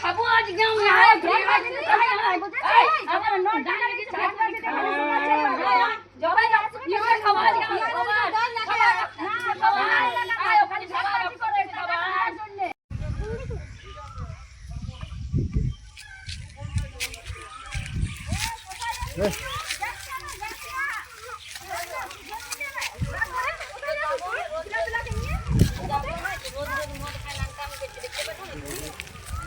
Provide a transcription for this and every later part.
খাব আজকে আমি জবাই খাব আজকে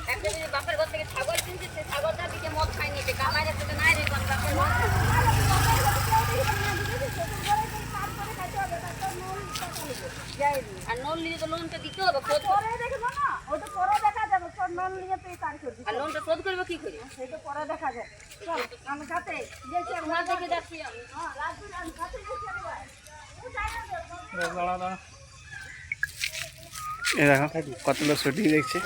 একটা যদি বাপের ঘর থেকে ছাগল কিনছে সে ছাগলটা দিকে মদ খাই নিতে কামাই রাখতে নাই রে কোন বাপের ঘর। আর লোন নিলে তো লোনটা দিতে হবে শোধ করতে- পরে দেখব না ওটা পরে দেখা যাবে তোর লোন নিয়ে তুই তার করবি আর লোনটা শোধ করবে কি করে? সেটা পরে দেখা যাবে। চল আমি খাতে গেছি আমি তোমার দেখে যাচ্ছি আমি। হ্যাঁ রাজুর আমি খাতে গেছি আমি যাই না যে, এ দেখো কত লোক শুটিং দেখছে।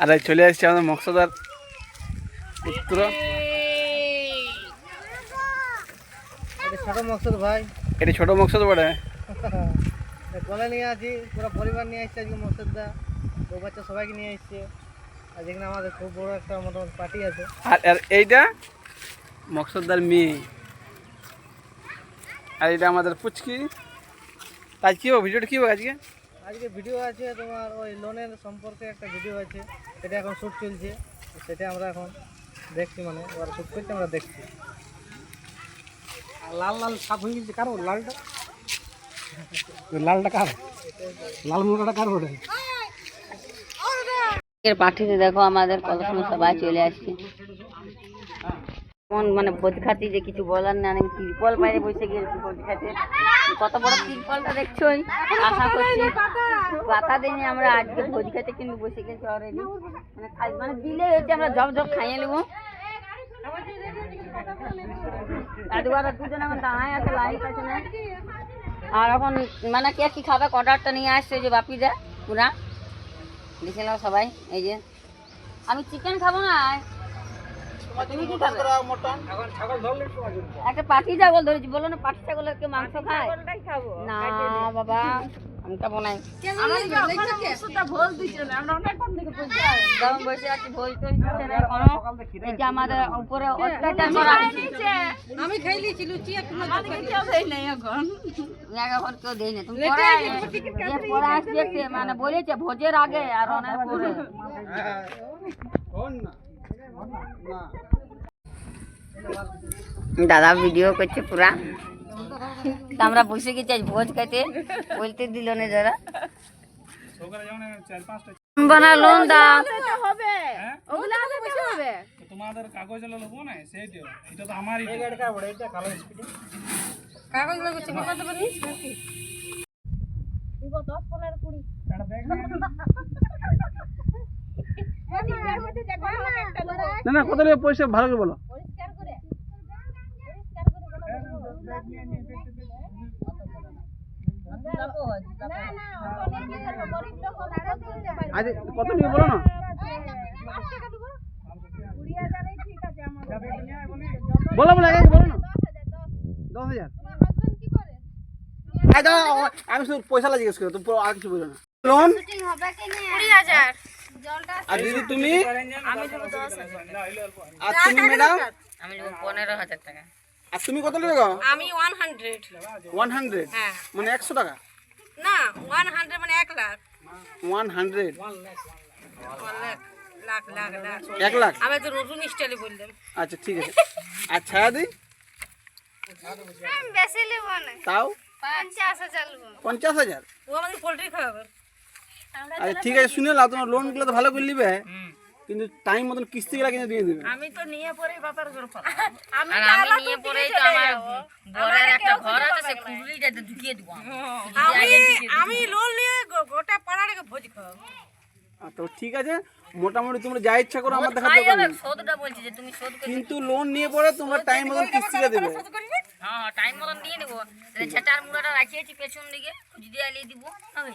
আর এই চলে আসছে আমাদের মকসদার পুত্র। ছোট মকসদ ভাই। এটা ছোট মকসদ বটে। কোলে নিয়ে আছি পুরো পরিবার নিয়ে আসছে আজকে বউ বাচ্চা সবাইকে নিয়ে আসছে। আর যেখানে আমাদের খুব বড় একটা মোটামুটি পার্টি আছে। আর আর এইটা মকসদার মেয়ে। আর এটা আমাদের পুচকি। আজ কী ভিডিওটা কী আজকে? আজকে ভিডিও আছে তোমার ওই লোনের সম্পর্কে একটা ভিডিও আছে সেটা এখন শ্যুট চলছে সেটা আমরা এখন দেখছি মানে ওরা শ্যুট করছে আমরা দেখছি। লাল লাল সাপ হয়ে গেছে কারও লালটা? লালটা কার? লাল মুরগাটা কার ওটা এর পাঠিতে দেখো আমাদের কত সময় সবাই চলে আসছে। কোন মানে ভোজ খাতি যে কিছু বলার না অনেক তিরপল বাইরে বসে গিয়েছি ভোজ খাতে কত বড় তিরপলটা দেখছোই আশা করছি পাতা। দিনে আমরা আজকে ভোজ খাতে কিন্তু বসে গেছি অলরেডি মানে খাই মানে দিলে হচ্ছে আমরা জব জব খাইয়ে নেব। দুবার দুজন এখন দাঁড়ায় আছে লাইট আছে না? আর এখন মানে কে কি খাবে কটারটা নিয়ে আসছে যে বাপিদা পুরা দেখে সবাই এই যে। আমি চিকেন খাব না একটা পাটি ছাগল ধরেছি বলো না পাটি ছাগলের কেউ মাংস খায় না বাবা আমি খাব নাই আমাদের উপরে অত্যাচার করা আমি লুচি এখন কেউ না তুমি মানে বলেছে ভোজের আগে আর অনেক পরে দাদা ভিডিও করছে পুরা। তা আমরা বসে গেছি আজ ভোজ খাইতে বলতে দিল না যারা বানালো দাও হবে। ওগুলো বসে হবে। তোমাদের কাগজ লোবো না? সেইটা এটা তো আমারই কাগজ লাগবে চিনি কত পারিস না না কত নেবে? পয়সা ভালো করে বলো। আজ কত নেবে বলো না? বলো বলো আগে বলো না। দশ হাজার। আমি শুধু পয়সা জিজ্ঞেস করি তুমি আর কিছু বলো না। লোন আর দিদি তুমি? আর তুমি ম্যাডাম আমি নেব পনেরো হাজার টাকা। আর তুমি কত নেবে গো আমি ওয়ান হান্ড্রেড ওয়ান হান্ড্রেড হ্যাঁ। মানে একশো টাকা? না ওয়ান হান্ড্রেড মানে এক lakh. One hundred lakh lakh lakh lakh. এক লাখ? আমি তো নতুন স্টাইলে বললাম আচ্ছা ঠিক আছে। আর ছায়া দি? বেশি নেব না। তাও? পঞ্চাশ হাজার নেব। পঞ্চাশ হাজার? ও আমাদের পোল্ট্রি খাওয়াবে। আচ্ছা ঠিক আছে শুনে নাও তোমার লোনগুলো তো ভালো করে নিবে। কিন্তু টাইম মতন কিস্তিগুলো কিন্তু দিয়ে দিবে। আমি তো নিয়ে পরেই বাবার ঘর আমি আর আমি নিয়ে পরেই তো আমার বরের একটা ঘর আছে সে খুবলিটা ঢুকিয়ে দিব আমি। আমি লোন নিয়ে গোটা পাড়াটাকে ভোজ খাওয়াবো তো ঠিক আছে মোটামুটি তোমরা যা ইচ্ছা করো আমার দেখা খাই দরকার শোধটা বলছি যে তুমি শোধ করে কিন্তু লোন নিয়ে পরে তোমরা টাইম মতন কিস্তিটা দেবে। হ্যাঁ হ্যাঁ টাইম মতন দিয়ে নেব। তাহলে ছেটার মুড়াটা রাখিয়েছি পেছন দিকে যদি আলিয়ে দিব। হবে?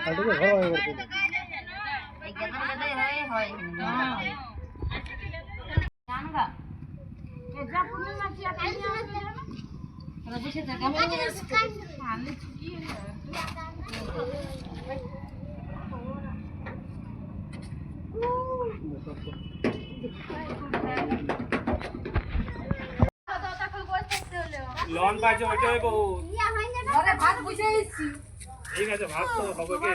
মাথা গেলা ঝুঁকি গেছে যে কামড়া আছে তার লোন করা তো দেরি আছে বন্ধ কর স্যার এসে গেছে। কানছিলে শোনাছিল না ঘর এই হয় হয় জান গা তোরা বসে থাক, আমি লোন পাইছে ওইটাই বহু ঘরে ভাত বুঝে এসছি। ঠিক আছে হবে কি।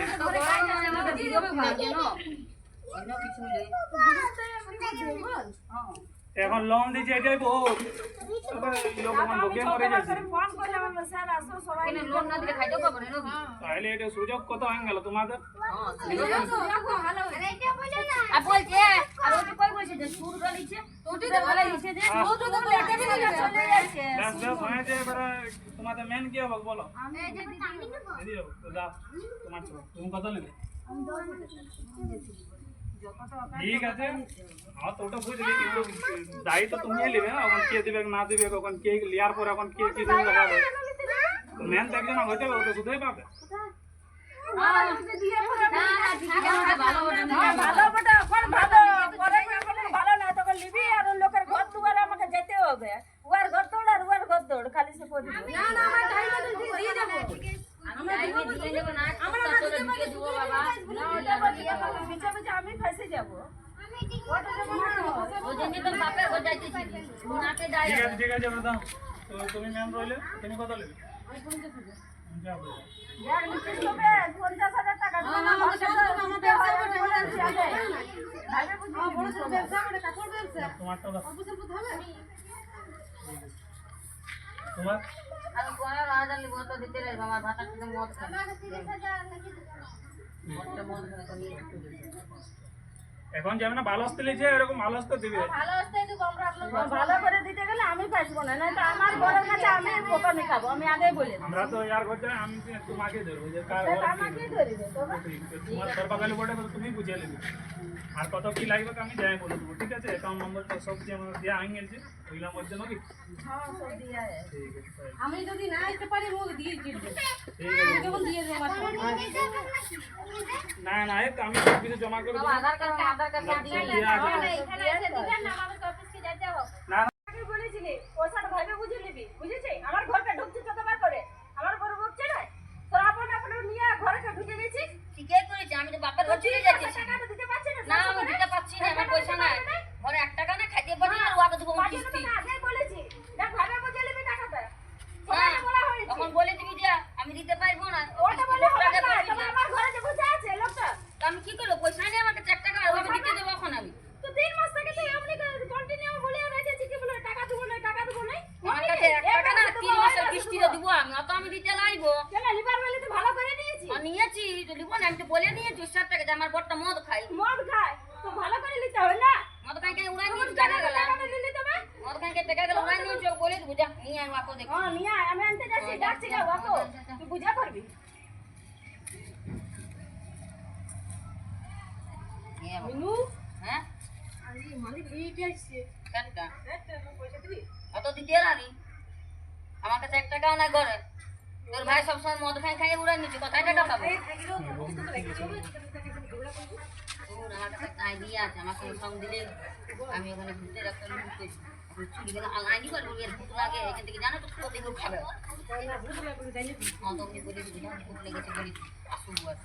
এখন লোন দিচ্ছে এটাই বহুত? তাহলে এটা সুযোগ কত হয়ে গেল তোমাদের হ্যাঁ, ভালো আর বলছে আর ওটা কই বলছে যে সুর গালিছে ওটা ভালো দিছে যে ও তো বলে এটা চলে যাচ্ছে। ব্যাস ব্যাস হয়েছে এবারে তোমাদের মেন কি হবে বলো? দিদি হোক, তো যাও। তোমার ছোট তুমি কত নেবে ঠিক আছে। হ্যাঁ তো ওটা বুঝলি কিন্তু দায়িত্ব তুমি নেবে না এখন কে দিবে না দিবে কখন কে লিয়ার পর এখন কে কি রুল লাগাবে মেন তো একজন হইতে হবে ওটা শুধুই পাবে। আমি ফেসে যাব ঠিক আছে ঠিক আছে দাও তুমি ম্যাম রইলে তুমি কত নেবে করে তোমার আমি পনেরো হাজার তো দিতে আমার ভাতা কিন্তু মদ। এখন যাবে না ভালো আসতে লিখে এরকম ভালো আসতে দিবে ভালো করে দিতে গেলে আমি পাইবো না? নাই তো আমার বড়ের কাছে আমি বোকামি খাব আমি আগেই বলে দিই। আমরা তো ইয়ার করতে আমি তো তোমাকে ধরবো যে কার ঘর কি? আমাকেই ধরিবে তো তোমার তোর বাগালে বটে তো তুমি বুঝিয়ে নেবে আর কত কি লাগবে তো আমি যাই বলে দেবো। ঠিক আছে অ্যাকাউন্ট নম্বর তো সব যে আমার দেওয়া হয়ে গেছে ওইগুলোর মধ্যে নাকি হ্যাঁ সব দিয়ে আয়। ঠিক আছে তাই। আমি যদি না আসতে পারি মুখ দিয়ে চিনবে ঠিক আছে। কেবল দিয়ে দেবো না না এই তো আমি সব কিছু জমা করে দেবো আধার কার্ড আধার কার্ড দিয়ে দেওয়া আছে। না না আগে বলেছিলি পয়সাটা ভাবে বুঝে নিবি বুঝেছি? আমার ঘরটা ঢুকছে কতবার করে আমার ঘর বকছে না? তো আপন আপন নিয়ে ঘরটা ঢুকে দিয়েছিস ঠিকই করেছি আমি তো বাপের ঘর চলে যাচ্ছি। টাকাটা দিতে পারছি না না আমি দিতে পারছি না আমার পয়সা নাই ঘরে এক টাকা না খাইতে পারি আর ওয়াকে দেবো পাঁচশো কিস্তি টাকা আগেই বলেছি দেখ ভাইবে বুঝে নিবি টাকাটা হ্যাঁ, সবাইকে বলা হয়েছে তখন বলে দিবি যে আমি দিতে পারব না ওটা বলে হবে টাকা না দিবি তবে না। আমার ঘরে যে বসে আছে লোকটা তো আমি কি করব পয়সা নেই আমাকে চার টাকা ওই দিতে দেবো এখন আমি তো তিন মাস থেকে তুই এমনি কন্টিনিউ বলে রেখেছি কি বলে টাকা দেবো না টাকা দেবো না আমার কাছে এক টাকা না তিন মাসের কিস্তিতে দিব আমি অত আমি দিতে কেন লিবার বলে তো ভালো করে নিয়েছি তো না আমি তো বলে নিয়েছি টাকা যে আমার মদ খাই মদ খায়? তো ভালো করে নিতে হবে না? মদ খাই উড়াই টাকা খাই টাকা গেল উড়াই বলে যা নিয়ে দেখো। হ্যাঁ আয়, আমি আনতে যাচ্ছি ডাকছি গা বাপু তুই বুঝা করবি? মিনু? হ্যাঁ? আমি মালিক এইটা আসছে। কেনটা? পয়সা দিবি? দিতে রানি আমার কাছে এক টাকাও নাই ঘরে। তোর ভাই সবসময় মদ খাই খাই উড়াই নিয়েছি কোথায় টাকা পাবো। আমি ওখানে ঘুরতে রাখতে চুরি গেলে এর ভূত লাগে এখান থেকে জানো তো কত কেউ খাবে তো আমি বলে দিবি না ভূত লেগেছে বলি আসুন বল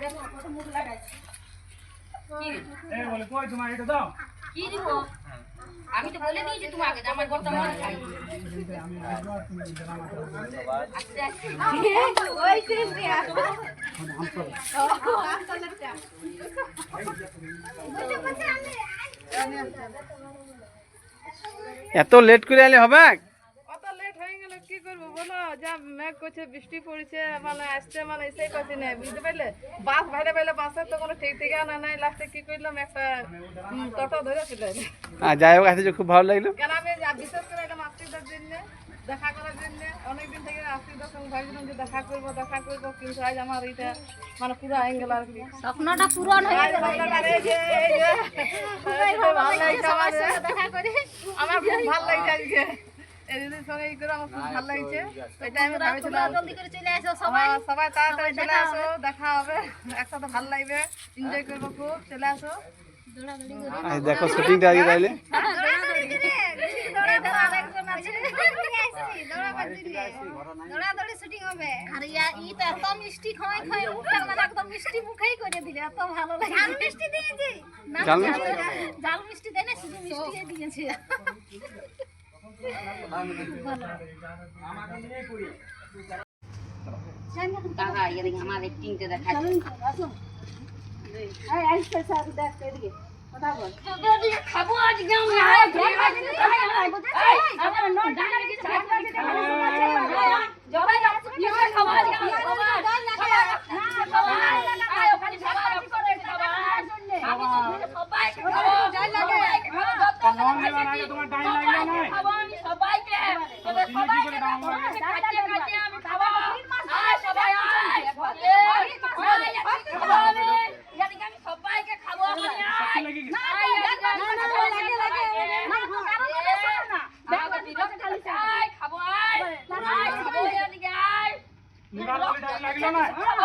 দেখো কত মুখ লাগাইছে কি বলে কই তোমার এটা দাও। কি দিব? আমি তো বলে দিয়েছি তুমি আগে আমার বর্তমান এত লেট করে আলে হবে অত লেট হয়ে গেল কি করব বলো যা মেঘ করছে বৃষ্টি পড়ছে মানে আসছে মানে সেই পাচ্ছি না বুঝতে পারলে? বাস ভাইলে পাইলে বাসের তো কোনো ঠিক ঠিকানা নাই লাস্টে কি করলাম একটা টোটো ধরে চলে যাই হোক আসতে খুব ভালো লাগল। কেন আমি যা- বিশেষ করে এটা মাতৃদের জন্য দেখা করার জন্য। অনেকদিন থেকে আত্মীয়দের সঙ্গে ভাবছিলাম যে দেখা করব দেখা করব কিন্তু আজ আমার এইটা মানে পুরো অ্যাঙ্গেল আর কি। স্বপ্নটা পূরণ হয়ে গেল আমার খুব ভালো লাগছে আজকে। এই সঙ্গে এই করে আমার খুব ভালো লাগছে। ওই টাইমে ভাবেছিলাম জলদি করে চলে আসো সবাই। তাড়াতাড়ি চলে আসো দেখা হবে। একসাথে ভালো লাগবে। এনজয় করব খুব। চলে আসো। দেখো শুটিংটা আগে তাইলে ইয়া ই মানে একদম মিষ্টি মুখেই করে দিলে এত ভালো লাগে। জাল মিষ্টি দিয়েছি। কাকা এদিকে আমার একটিংটা দেখা খাব আজকে নন দেওয়ার আগে তোমার টাইম লাগল না সবাইকে খাব শক্তি লেগে গেছে মুখার বলে টাইম লাগল না